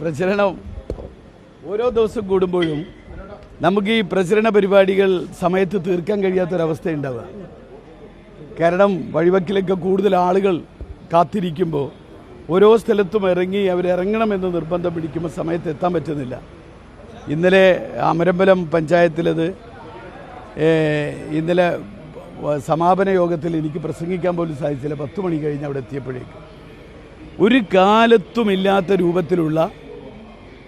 പ്രചരണം ഓരോ ദിവസം കൂടുമ്പോഴും നമുക്ക് ഈ പ്രചരണ പരിപാടികൾ സമയത്ത് തീർക്കാൻ കഴിയാത്തൊരവസ്ഥ ഉണ്ടാവുക കാരണം വഴിവക്കിലൊക്കെ കൂടുതൽ ആളുകൾ കാത്തിരിക്കുമ്പോൾ ഓരോ സ്ഥലത്തും ഇറങ്ങി അവരിറങ്ങണമെന്ന് നിർബന്ധം പിടിക്കുമ്പോൾ സമയത്ത് എത്താൻ പറ്റുന്നില്ല. ഇന്നലെ അമരമ്പലം പഞ്ചായത്തിലത് ഇന്നലെ സമാപന യോഗത്തിൽ എനിക്ക് പ്രസംഗിക്കാൻ പോലും സാധിച്ചില്ല. പത്ത് മണി കഴിഞ്ഞ് അവിടെ എത്തിയപ്പോഴേക്കും. ഒരു കാലത്തുമില്ലാത്ത രൂപത്തിലുള്ള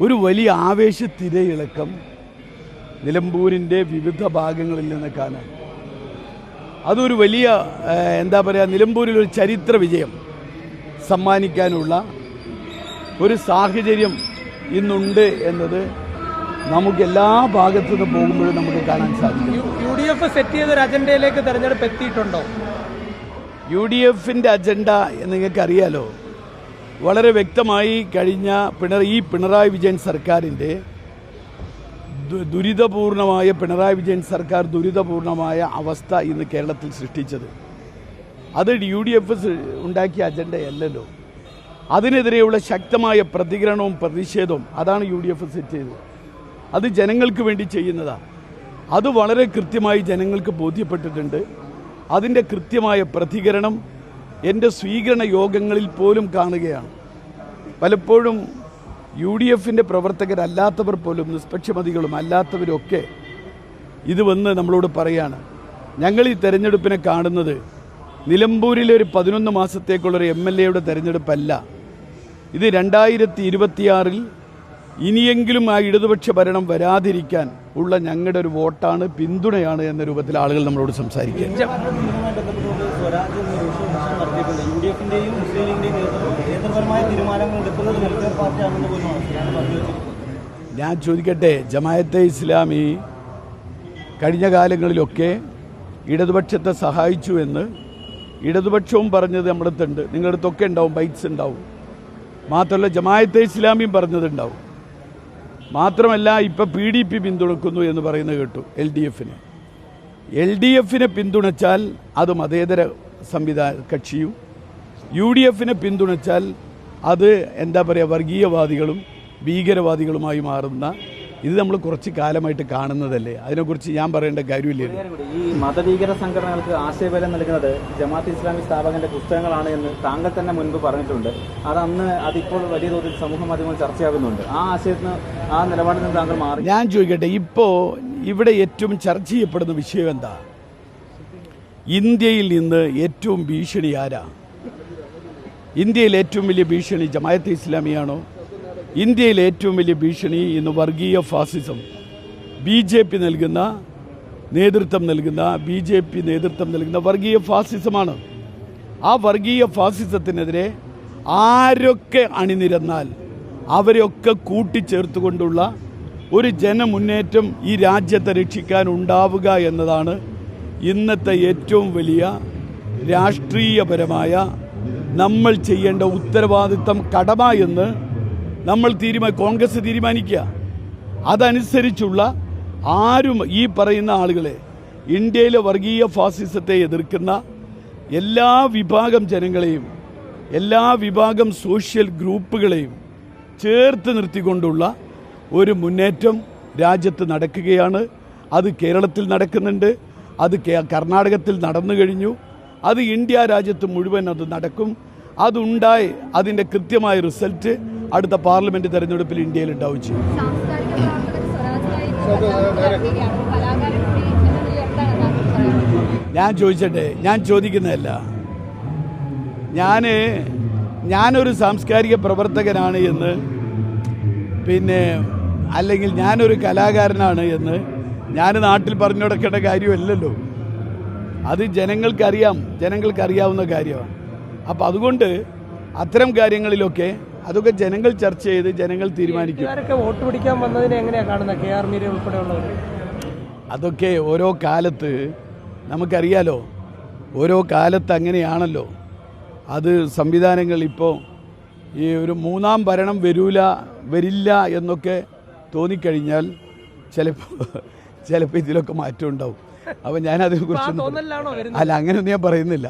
ഒരു വലിയ ആവേശ തിരയിളക്കം നിലമ്പൂരിന്റെ വിവിധ ഭാഗങ്ങളിൽ നിന്ന് കാണാം അതൊരു വലിയ എന്താ പറയുക നിലമ്പൂരിൽ ഒരു ചരിത്ര വിജയം സമ്മാനിക്കാനുള്ള ഒരു സാഹചര്യം ഇന്നുണ്ട് എന്നത് നമുക്ക് എല്ലാ ഭാഗത്തു നിന്ന് പോകുമ്പോഴും നമുക്ക് കാണാൻ സാധിക്കും. യു ഡി എഫ് സെറ്റ് ചെയ്ത ഒരു അജണ്ടയിലേക്ക് തെരഞ്ഞെടുപ്പ് എത്തിയിട്ടുണ്ടോ? യു ഡി എഫിന്റെ അജണ്ട നിങ്ങൾക്കറിയാലോ വളരെ വ്യക്തമായി കഴിഞ്ഞ പിണർ ഈ പിണറായി വിജയൻ സർക്കാരിന്റെ ദുരിതപൂർണമായ പിണറായി വിജയൻ സർക്കാർ ദുരിതപൂർണമായ അവസ്ഥ ഇന്ന് കേരളത്തിൽ സൃഷ്ടിച്ചത്. അത് യു ഡി എഫ് ഉണ്ടാക്കിയ അജണ്ടയല്ലല്ലോ. അതിനെതിരെയുള്ള ശക്തമായ പ്രതികരണവും പ്രതിഷേധവും അതാണ് യു ഡി എഫ് സെറ്റ് ചെയ്തത്. അത് ജനങ്ങൾക്ക് വേണ്ടി ചെയ്യുന്നതാണ് അത് വളരെ കൃത്യമായി ജനങ്ങൾക്ക് ബോധ്യപ്പെട്ടിട്ടുണ്ട്. അതിന്റെ കൃത്യമായ പ്രതികരണം എന്റെ സ്വീകരണ യോഗങ്ങളിൽ പോലും കാണുകയാണ്. പലപ്പോഴും യു ഡി എഫിന്റെ പ്രവർത്തകരല്ലാത്തവർ പോലും നിഷ്പക്ഷമതികളും അല്ലാത്തവരൊക്കെ ഇത് വന്ന് നമ്മളോട് പറയാണ്. ഞങ്ങൾ ഈ തെരഞ്ഞെടുപ്പിനെ കാണുന്നത് നിലമ്പൂരിലെ ഒരു പതിനൊന്ന് മാസത്തേക്കുള്ളൊരു എം എൽ എയുടെ തെരഞ്ഞെടുപ്പല്ല. ഇത് രണ്ടായിരത്തി ഇരുപത്തിയാറിൽ ഇനിയെങ്കിലും ആ ഇടതുപക്ഷ ഭരണം വരാതിരിക്കാൻ ഉള്ള ഞങ്ങളുടെ ഒരു വോട്ടാണ് പിന്തുണയാണ് എന്ന രൂപത്തിൽ ആളുകൾ നമ്മളോട് സംസാരിക്കുക. ഞാൻ ചോദിക്കട്ടെ ജമായത്തെ ഇസ്ലാമി കഴിഞ്ഞ കാലങ്ങളിലൊക്കെ ഇടതുപക്ഷത്തെ സഹായിച്ചു എന്ന് ഇടതുപക്ഷവും പറഞ്ഞത് നമ്മുടെ അടുത്തുണ്ട്. നിങ്ങളുടെ അടുത്തൊക്കെ ഉണ്ടാവും ബൈറ്റ്സ് ഉണ്ടാവും. മാത്രമല്ല ജമായത്തെ ഇസ്ലാമിയും പറഞ്ഞതുണ്ടാവും മാത്രമല്ല ഇപ്പം പി ഡി പി പിന്തുണക്കുന്നു എന്ന് പറയുന്നത് കേട്ടു എൽ ഡി എഫിനെ എൽ ഡി എഫിനെ പിന്തുണച്ചാൽ അത് മതേതര സംവിധാന കക്ഷിയും യു ഡി എഫിനെ പിന്തുണച്ചാൽ അത് എന്താ പറയുക വർഗീയവാദികളും ഭീകരവാദികളുമായി മാറുന്ന ഇത് നമ്മൾ കുറച്ച് കാലമായിട്ട് കാണുന്നതല്ലേ? അതിനെക്കുറിച്ച് ഞാൻ പറയേണ്ട കാര്യമില്ല ഈ മതഭീകര സംഘടനകൾക്ക് ആശയബലം നൽകുന്നത് ജമാഅത്ത് ഇസ്ലാമി സ്ഥാപകന്റെ പുസ്തകങ്ങളാണ് എന്ന് താങ്കൾ തന്നെ മുൻപ് പറഞ്ഞിട്ടുണ്ട്. അത് അന്ന് അതിപ്പോൾ വലിയ തോതിൽ സമൂഹ മാധ്യമങ്ങൾ ചർച്ചയാകുന്നുണ്ട്. ആ ആശയത്തിന് ആ നിലപാടിൽ നിന്ന് താങ്കൾ മാറി. ഞാൻ ചോദിക്കട്ടെ ഇപ്പോൾ ഇവിടെ ഏറ്റവും ചർച്ച ചെയ്യപ്പെടുന്ന വിഷയം എന്താ? ഇന്ത്യയിൽ നിന്ന് ഏറ്റവും ഭീഷണി ആരാ? ഇന്ത്യയിൽ ഏറ്റവും വലിയ ഭീഷണി ജമായത്ത് ഇസ്ലാമിയാണോ? ഇന്ത്യയിൽ ഏറ്റവും വലിയ ഭീഷണി ഇന്ന് വർഗീയ ഫാസിസം. ബി ജെ പി നൽകുന്ന നേതൃത്വം നൽകുന്ന ബി ജെ പി നേതൃത്വം നൽകുന്ന വർഗീയ ഫാസിസമാണ്. ആ വർഗീയ ഫാസിസത്തിനെതിരെ ആരൊക്കെ അണിനിരന്നാൽ അവരെയൊക്കെ കൂട്ടിച്ചേർത്തുകൊണ്ടുള്ള ഒരു ജനമുന്നേറ്റം ഈ രാജ്യത്തെ രക്ഷിക്കാൻ ഉണ്ടാവുക എന്നതാണ് ഇന്നത്തെ ഏറ്റവും വലിയ രാഷ്ട്രീയപരമായ നമ്മൾ ചെയ്യേണ്ട ഉത്തരവാദിത്തം കടമ എന്ന് നമ്മൾ തീരുമാന കോൺഗ്രസ് തീരുമാനിക്കുക. അതനുസരിച്ചുള്ള ആരും ഈ പറയുന്ന ആളുകളെ ഇന്ത്യയിലെ വർഗീയ ഫാസിസത്തെ എതിർക്കുന്ന എല്ലാ വിഭാഗം ജനങ്ങളെയും എല്ലാ വിഭാഗം സോഷ്യൽ ഗ്രൂപ്പുകളെയും ചേർത്ത് നിർത്തിക്കൊണ്ടുള്ള ഒരു മുന്നേറ്റം രാജ്യത്ത് നടക്കുകയാണ്. അത് കേരളത്തിൽ നടക്കുന്നുണ്ട്. അത് കർണാടകത്തിൽ നടന്നു കഴിഞ്ഞു. അത് ഇന്ത്യ രാജ്യത്ത് മുഴുവൻ അത് നടക്കും. അതുണ്ടായി അതിന്റെ കൃത്യമായ റിസൾട്ട് അടുത്ത പാർലമെന്റ് തെരഞ്ഞെടുപ്പിൽ ഇന്ത്യയിൽ ഉണ്ടാവും ചെയ്യും. ഞാൻ ചോദിച്ചട്ടെ ഞാൻ ചോദിക്കുന്നതല്ല. ഞാൻ ഞാനൊരു സാംസ്കാരിക പ്രവർത്തകനാണ് എന്ന് പിന്നെ അല്ലെങ്കിൽ ഞാനൊരു കലാകാരനാണ് എന്ന് ഞാൻ നാട്ടിൽ പറഞ്ഞു കൊടുക്കേണ്ട കാര്യമല്ലല്ലോ. അത് ജനങ്ങൾക്കറിയാം ജനങ്ങൾക്കറിയാവുന്ന കാര്യമാണ്. അപ്പം അതുകൊണ്ട് അത്തരം കാര്യങ്ങളിലൊക്കെ അതൊക്കെ ജനങ്ങൾ ചർച്ച ചെയ്ത് ജനങ്ങൾ തീരുമാനിക്കും. വോട്ട് പിടിക്കാൻ വന്നതിനെ എങ്ങനെയാണ് കാണുന്നത് കെ ആർ മീര ഉൾപ്പെടെയുള്ളവർ? അതൊക്കെ ഓരോ കാലത്ത് നമുക്കറിയാലോ. ഓരോ കാലത്ത് അങ്ങനെയാണല്ലോ. അത് സംവിധാനങ്ങൾ ഇപ്പോൾ ഈ ഒരു മൂന്നാം ഭരണം വരൂല വരില്ല എന്നൊക്കെ തോന്നിക്കഴിഞ്ഞാൽ ചിലപ്പോൾ ചിലപ്പോൾ ഇതിലൊക്കെ മാറ്റം ഉണ്ടാവും. അപ്പം ഞാനതിനെ കുറിച്ച് വരുന്നത്? അല്ല അങ്ങനെയൊന്നും ഞാൻ പറയുന്നില്ല.